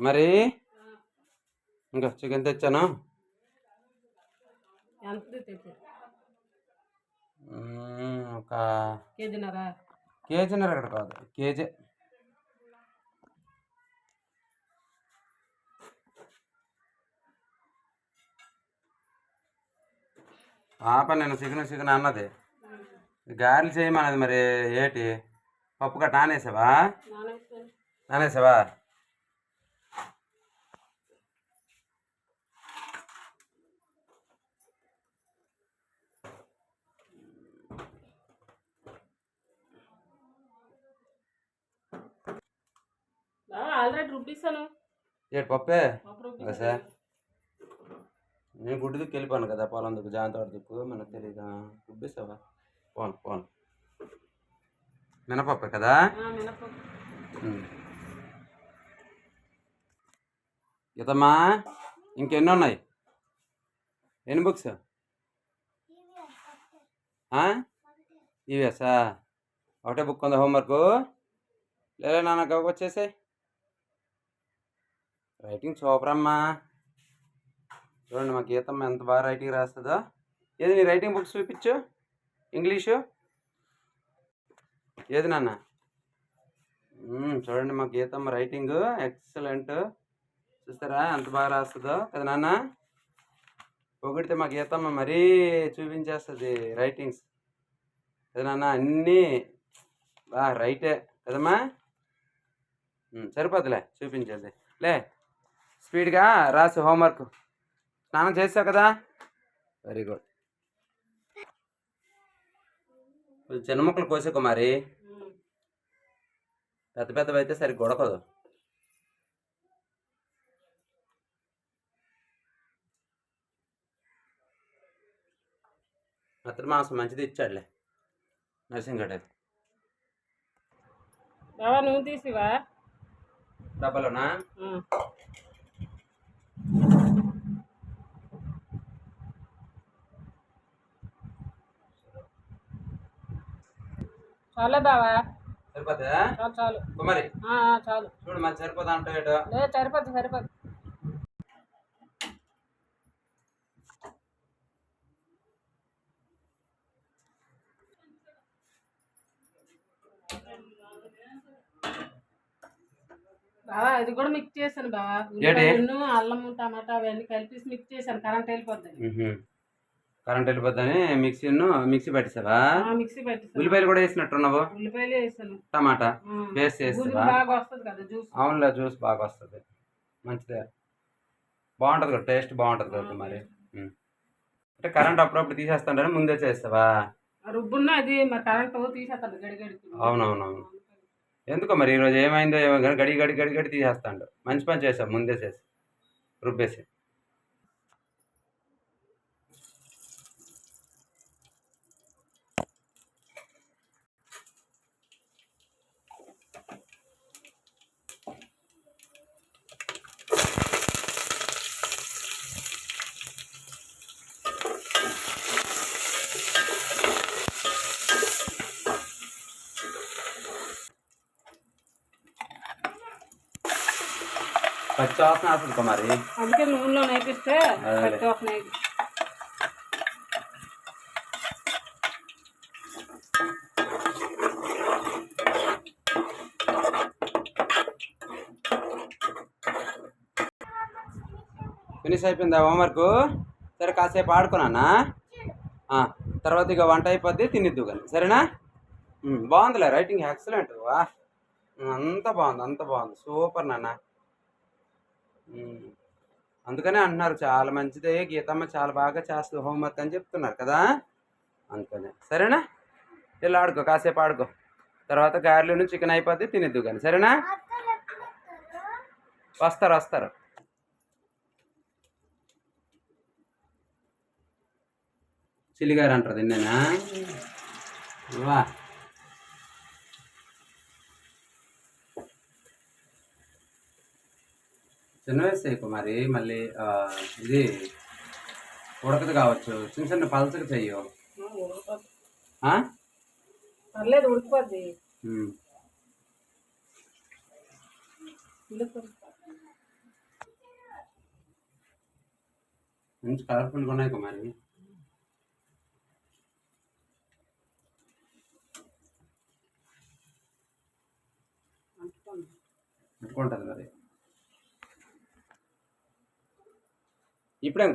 కుమారి? ఇంకా చికెన్ తెచ్చాను? ఒక కేజీనరా కేజీన్నర ఇక్కడ కాదు కేజీ. పాప నేను చికెన్ చికెన్ అన్నది. గారెలు చేయమన్నది మరి ఏటి? పప్పు గట్ట నానేసావా నానేసావా? ఆల్రెడీ రుబ్బిస్తాను. ఏటి పప్పే? సార్. నేను గుడ్డు దిక్కు వెళ్ళిపోను కదా పొలం దిక్కు జాంతోట దిక్కు మనకు తెలియదా రుబ్బిస్తావా? పోను పోను. మినపప్పే కదా. గీతమ్మా ఇంకెన్ని ఉన్నాయి? ఎన్ని బుక్స్? ఇవేసా ఒకటే బుక్ ఉందా హోంవర్క్. లేదా నాన్న వచ్చేసాయి. రైటింగ్ సూపర్ అమ్మా చూడండి మా గీతమ్మ ఎంత బాగా రైటింగ్ రాస్తుందో. ఏది నీ రైటింగ్ బుక్స్ చూపించు? ఇంగ్లీషు ఏది నాన్న? చూడండి మా గీతమ్మ రైటింగ్ ఎక్సలెంట్ చూస్తారా? ఎంత బాగా రాస్తుందో. కదా నాన్న? పొగిడితే మా గీతమ్మ మరీ చూపించేస్తుంది రైటింగ్స్ కదా నాన్న? అన్నీ బా రైటే కదమ్మా? సరిపోద్దిలే సరిపోతులే చూపించేది. లే స్పీడ్గా రాసి హోంవర్క్. స్నానం చేసావు కదా? Very good. చిన్న ముక్కలు కోసే కుమారి. ఉమ్. పెద్ద పెద్దవి అయితే సరిగ్గా ఉడకదు. అతను మాంసం మంచిది ఇచ్చాడులే. అది. బావా నువ్వు తీసివా డబ్బాలోనా? చాలే బావా. సరిపోతుందా? చాలు చాలు. కుమారి. చాలు. చూడు మరి సరిపోతా లేదు సరిపోద్ది సరిపోద్ది. బావా ఇది కూడా మిక్స్ చేశాను బావా. ఉల్లిపాయలు అల్లం టమాటా అవన్నీ కలిపి మిక్స్ చేశాను. కరెంట్ వెళ్ళిపోద్ది. కరెంట్ వెళ్ళిపోద్దని మిక్సీను మిక్సీ పెట్టేసావా మిక్సీ పెట్టేసాను ఉల్లిపాయలు కూడా వేసినట్టున్నావు? ఉల్లిపాయలు వేసాను. టమాటా. పేస్ట్ చేస్తావా అవునులే జ్యూస్ బాగా వస్తుంది. మంచిదే. బాగుంటుంది కదా టేస్ట్ బాగుంటుంది కదా మరి. అంటే కరెంట్ అప్పుడప్పుడు తీసేస్తాడని ముందే చేస్తావా రుబ్బున్న అది మరి కరెంట్ తీసేస్తాను గడిగడికి అవునవునవును. ఎందుకో మరి ఈరోజు ఏమైందో ఏమో కానీ గడి గడి గడి గడి తీసేస్తాడు. మంచి పని చేసాం ముందే చేసి రుబ్బేసి. వాసన వస్తుంది మరి. అందుకే నూనెలో వేగి. ఫినిష్ అయిపోయిందా హోంవర్క్ సరే కాసేపు ఆడుకున్నానా తర్వాత ఇక వంట అయిపోద్ది తినిద్దు కానీ సరేనా? బాగుందిలే రైటింగ్ ఎక్సలెంట్ వా. అంత బాగుంది అంత బాగుంది. సూపర్ నాన్న. అందుకనే అంటున్నారు చాలా మంచిదే గీతమ్మ చాలా బాగా చేస్తుంది హోంవర్క్ అని చెప్తున్నారు కదా? అందుకనే. సరేనా? వెళ్ళి ఆడుకో కాసేపు ఆడుకో. తర్వాత గారెలోనూ చికెన్ అయిపోతే తినిద్దు కానీ సరేనా? వస్తారు వస్తారు. చిల్లిగారు అంటారు నిన్నేనా వా. చిన్న వయసు మరి మళ్ళీ ఇది ఉడకదు కావచ్చు. చిన్న చిన్న పలసకు చెయ్యు. మంచి కలర్ఫుల్ మంచి కలర్ఫుల్గా ఉన్నాయి కుమారి. పెట్టుకుంటుంది మరి. ఇప్పుడేం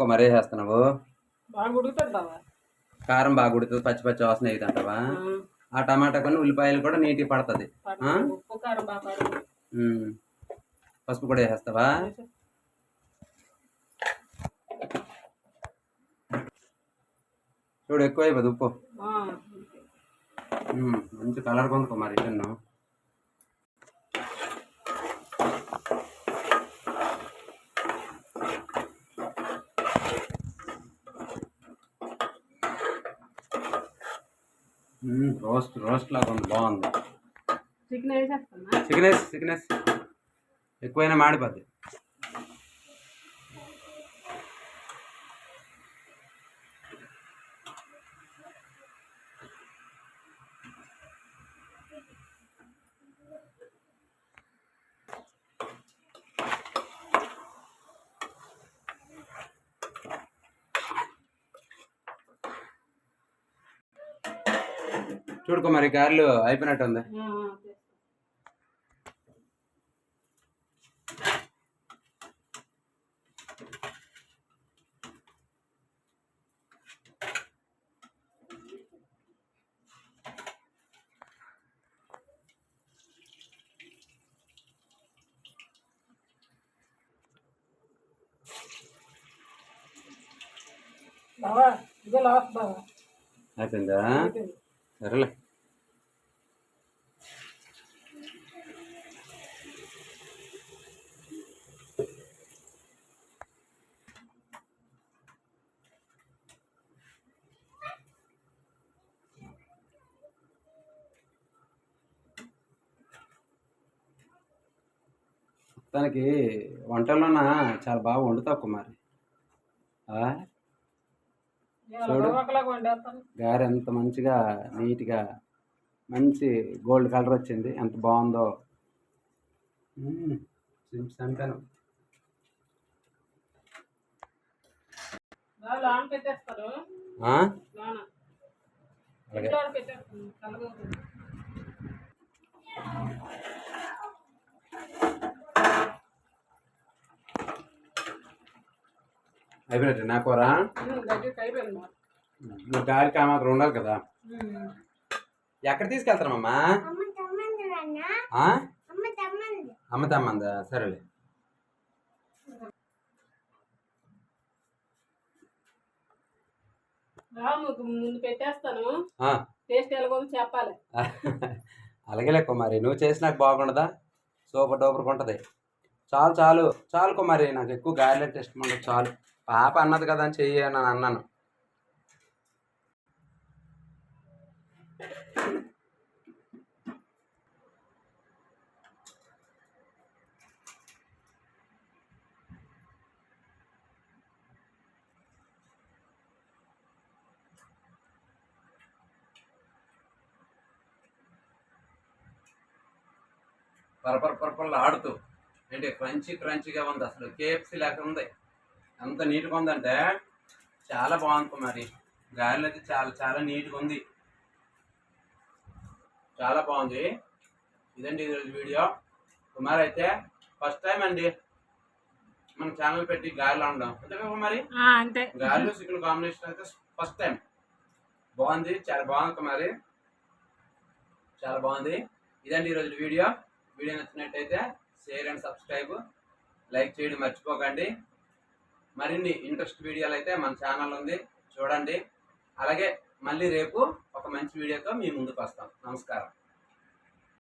బాగా ఉడుకుతుంది బావా కారం బాగా ఉడుతుంది పచ్చి పచ్చి వాసన అవుతుంటావా ఆ, ఆ టమాటా కొన్ని ఉల్లిపాయలు కూడా నీట్గా పడుతుంది. పసుపు కూడా వేసేస్తావా? చూడు ఎక్కువ అయిపోదు ఉప్పు మంచి కలర్ కొంది కుమారి చిన్ను రోస్ట్ రోస్ట్ లాగా ఉంది బాగుంది. చికెన్ చికెనెస్ చికెనెస్ ఎక్కువైనా మాడిపోద్ది చూడుకో మరి గారెలు అయిపోయినట్టు ఉంది అయిపోయింది. సరేలే. తనకి వంటల్లోన చాలా బాగా వండుతావు కుమారి. చూడు. గారె ఎంత మంచిగా నీట్గా మంచి గోల్డ్ కలర్ వచ్చింది. ఎంత బాగుందో. అలాగే. అయిపోయినట్టు నా కూర నువ్వు గాలికి ఆ మాత్రం ఉండాలి కదా. ఎక్కడ తీసుకెళ్తారమ్మా ఆ? అమ్మ తమ్మందా. సరేలే. ముందు పెట్టేస్తాను. ఆ. టేస్ట్ ఎలాగో చెప్పాలి. అలాగేలే కుమారి నువ్వు చేసి నాకు బాగుండదా? సూపర్ డూపర్ ఉంటుంది. చాలు చాలు చాలు కుమారి నాకు ఎక్కువ గాయలు అంటే ఇష్టం ఉండదు చాలు. పాప అన్నది కదా అని చెయ్యి అని అన్నాను. పరపర పరపరలు ఆడుతూ అంటే క్రంచి క్రంచిగా ఉంది అసలు. కేఎఫ్సి లేకుండా ఉంది. ఎంత నీట్గా ఉందంటే చాలా బాగుంది కుమారి. గారెలు అయితే చాలా చాలా నీట్గా ఉంది. చాలా బాగుంది. ఇదండి ఈరోజు వీడియో. కుమార్ అయితే ఫస్ట్ టైం అండి మన ఛానల్ పెట్టి గారెలు ఉండడం అంతే కదా కుమారి? చికెన్ కాంబినేషన్ అయితే ఫస్ట్ టైం. బాగుంది చాలా బాగుంది కుమారి. చాలా బాగుంది. ఇదండి ఈరోజు వీడియో. వీడియో నచ్చినట్టయితే షేర్ అండ్ సబ్స్క్రైబ్ లైక్ చేయడం మర్చిపోకండి. మరిన్ని ఇంట్రెస్ట్ వీడియోలు అయితే మన ఛానల్ ఉంది. చూడండి. అలాగే మళ్ళీ రేపు ఒక మంచి వీడియోతో మీ ముందుకు వస్తాం. నమస్కారం.